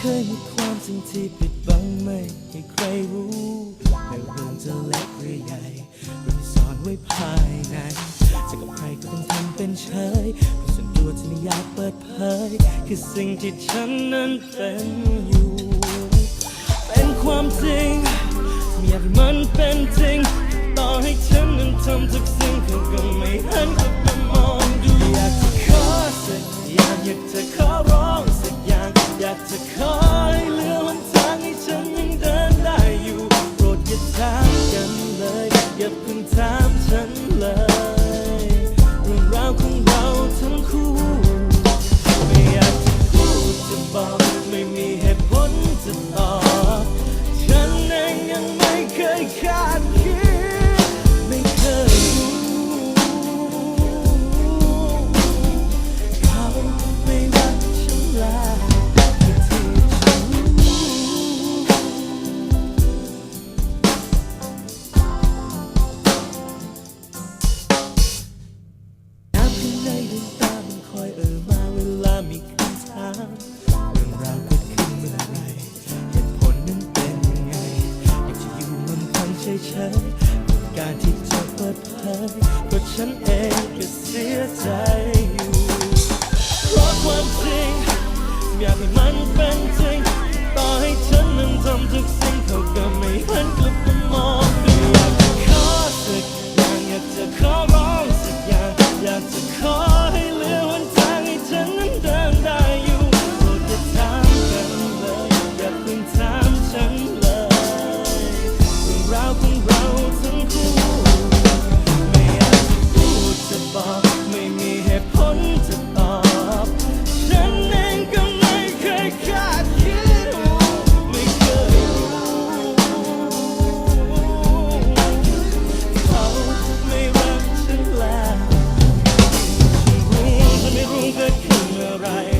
คยมีความจริงที่ปิดบังไม่ให้ใครรู้ไม่ว่าเรื่องจะเล็กหรือใหญ่เรื่องที่ซ่อนไว้ภายในจะกับใครก็ต้องทำเป็นเฉยเพราะส่วนตัวที่ไม่อยากเปิดเผยคือสิ่งที่ฉันนั้นเป็นอยู่ เป็นความจริงไม่อยากให้มันเป็นจริง ต่อให้ฉันนั้นทำทุกสิ่งเขาก็ไม่หันกลับมามองดูอยากจะขอสักอยางอยากจะขอ อย่าเพิ่งถาม เฉยกับการที่จะเปิดเผยเพราะฉันเองก็เสียใจอยู่เพราะความจริงอยากให้มัน right.